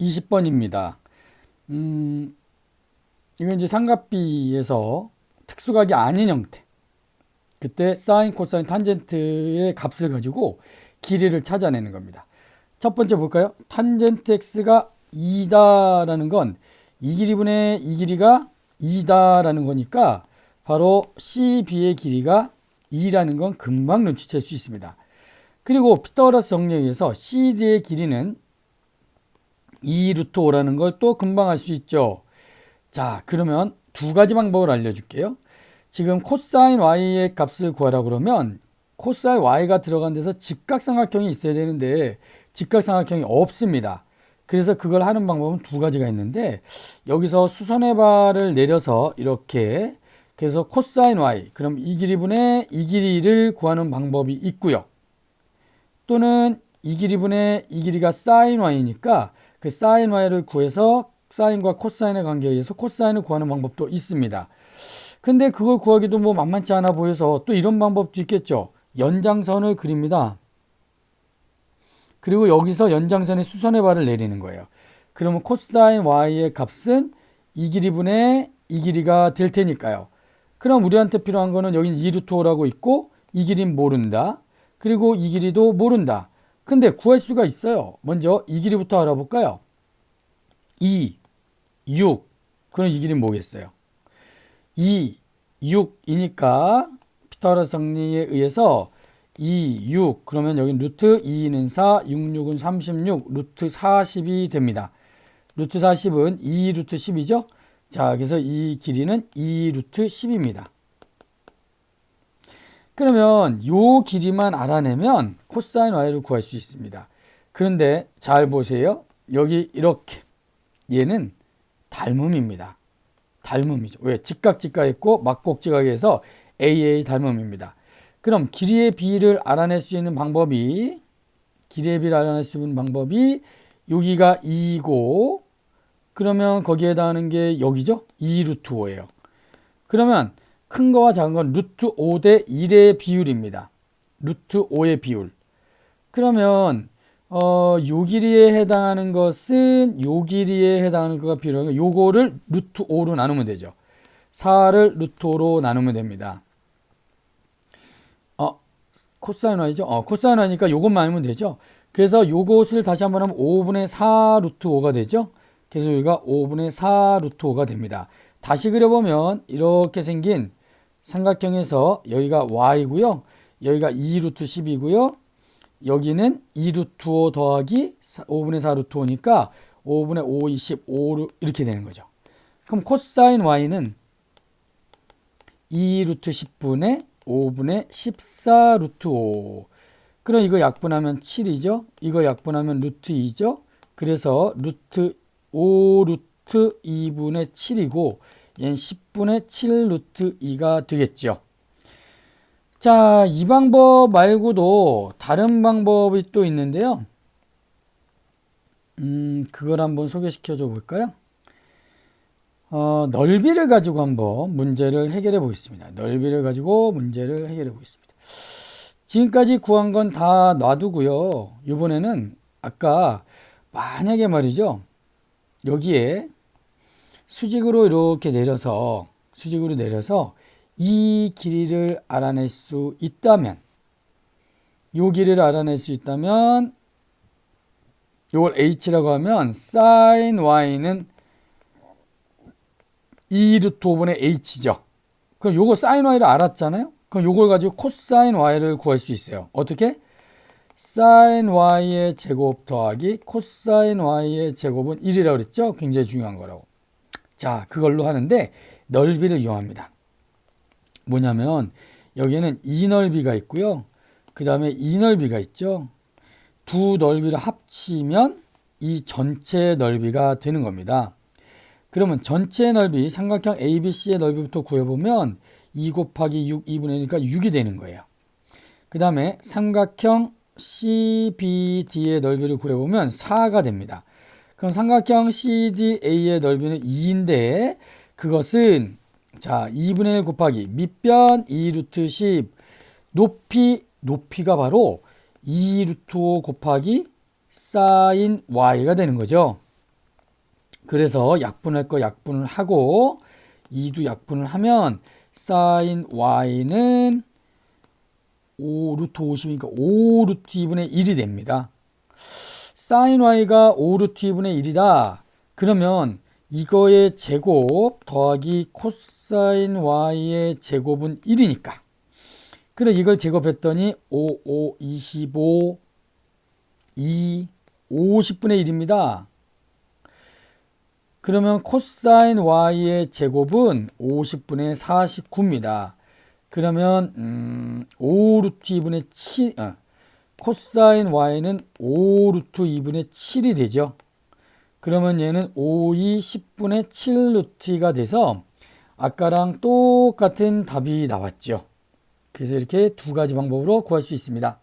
20번입니다. 음, 이건 이제 삼각비에서 특수각이 아닌 형태. 그때 사인, 코사인, 탄젠트의 값을 가지고 길이를 찾아내는 겁니다. 첫 번째 볼까요? 탄젠트 x가 2다라는 건 이 길이분의 이 길이가 2다라는 거니까 바로 CB의 길이가 2라는 건 금방 눈치챌 수 있습니다. 그리고 피타고라스 정리에 의해서 CD의 길이는 2 루트 5라는 걸 또 금방 알수 있죠. 자, 그러면 두 가지 방법을 알려줄게요. 지금 코사인 y의 값을 구하라 그러면 코사인 y가 들어간 데서 직각삼각형이 있어야 되는데 직각삼각형이 없습니다. 그래서 그걸 하는 방법은 두 가지가 있는데 여기서 수선의 발을 내려서 이렇게 그래서 코사인 y 그럼 이 길이 분의 이 길이를 구하는 방법이 있고요. 또는 이 길이 분의 이 길이가 사인 y니까 그 사인 y를 구해서 사인과 코사인의 관계에 의해서 코사인을 구하는 방법도 있습니다. 근데 그걸 구하기도 뭐 만만치 않아 보여서 또 이런 방법도 있겠죠. 연장선을 그립니다. 그리고 여기서 연장선의 수선의 발을 내리는 거예요. 그러면 코사인 y의 값은 이 길이분의 이 길이가 될 테니까요. 그럼 우리한테 필요한 거는 여긴 2루트 5라고 있고 이 길이는 모른다. 그리고 이 길이도 모른다. 근데 구할 수가 있어요. 먼저 이 길이부터 알아볼까요? 2, 6. 그럼 이 길이는 뭐겠어요? 2, 6이니까 피타고라스 정리에 의해서 2, 6 그러면 여기 루트 2는 4, 6, 6은 36, 루트 40이 됩니다. 루트 40은 2 루트 10이죠. 자, 그래서 이 길이는 2 루트 10입니다. 그러면 요 길이만 알아내면 코사인 y를 구할 수 있습니다. 그런데 잘 보세요. 여기 이렇게 얘는 닮음입니다. 닮음이죠. 왜? 직각 직각했고 막곡직각해서 AA 닮음입니다. 그럼 길이의 비를 알아낼 수 있는 방법이 길이의 비를 알아낼 수 있는 방법이 여기가 2고 그러면 거기에 해당하는 게 여기죠? 2 루트 5예요. 그러면 큰 거와 작은 건 루트 5 대 1의 비율입니다. 루트 5의 비율. 그러면 어, 요 길이에 해당하는 것은 요 길이에 해당하는 거가 필요하니까 요거를 루트 5로 나누면 되죠. 4를 루트 5로 나누면 됩니다. 어, 코사인 y죠? 어, 코사인 y니까 요것만 알면 되죠. 그래서 요것을 다시 한번 하면 5분의 4 루트 5가 되죠. 그래서 여기가 5분의 4 루트 5가 됩니다. 다시 그려보면 이렇게 생긴 삼각형에서 여기가 y고요. 여기가 2 루트 10이고요. 여기는 2 루트 5 더하기 5분의 4 루트 5니까 5분의 5, 20, 5 이렇게 되는 거죠. 그럼 코사인 y는 2 루트 10분의 5분의 14 루트 5. 그럼 이거 약분하면 7이죠. 이거 약분하면 루트 2죠. 그래서 루트 5 루트 2분의 7이고 얘는 10분의 7 루트 2가 되겠죠. 자, 이 방법 말고도 다른 방법이 또 있는데요. 음, 그걸 한번 소개시켜 줘 볼까요? 어, 넓이를 가지고 한번 문제를 해결해 보겠습니다. 넓이를 가지고 문제를 해결해 보겠습니다. 지금까지 구한 건 다 놔두고요. 이번에는 아까 만약에 말이죠. 여기에 수직으로 이렇게 내려서 수직으로 내려서 이 길이를 알아낼 수 있다면 요 길이를 알아낼 수 있다면 요걸 h라고 하면 sin y는 2 루트 5분의 h죠. 그럼 요거 sin y를 알았잖아요. 그럼 요걸 가지고 코사인 y를 구할 수 있어요. 어떻게? sin y의 제곱 더하기 코사인 y의 제곱은 1이라고 그랬죠? 굉장히 중요한 거라고. 자, 그걸로 하는데 넓이를 이용합니다. 뭐냐면 여기에는 이 넓이가 있고요. 그 다음에 이 넓이가 있죠. 두 넓이를 합치면 이 전체 넓이가 되는 겁니다. 그러면 전체 넓이 삼각형 ABC의 넓이부터 구해보면 2 곱하기 6, 2분의 1이니까 6이 되는 거예요. 그 다음에 삼각형 CBD의 넓이를 구해보면 4가 됩니다. 그럼 삼각형 CDA의 넓이는 2인데 그것은 자 2분의 1 곱하기 밑변 2 루트 10 높이 높이가 바로 2 루트 5 곱하기 사인 y가 되는 거죠. 그래서 약분할 거 약분을 하고 2도 약분을 하면 사인 y는 5 루트 50이니까 5 루트 2분의 1이 됩니다. 사인 y가 5 루트 2분의 1이다. 그러면 이거의 제곱 더하기 코사인 y의 제곱은 1이니까. 그래 이걸 제곱했더니 5, 5, 25, 2, 50분의 1입니다. 그러면 코사인 y의 제곱은 50분의 49입니다. 그러면 음, 5 루트 2분의 7, 아, 코사인 y는 5 루트 2분의 7이 되죠. 그러면 얘는 5, 2, 10분의 7 루트 2가 돼서 아까랑 똑같은 답이 나왔죠. 그래서 이렇게 두 가지 방법으로 구할 수 있습니다.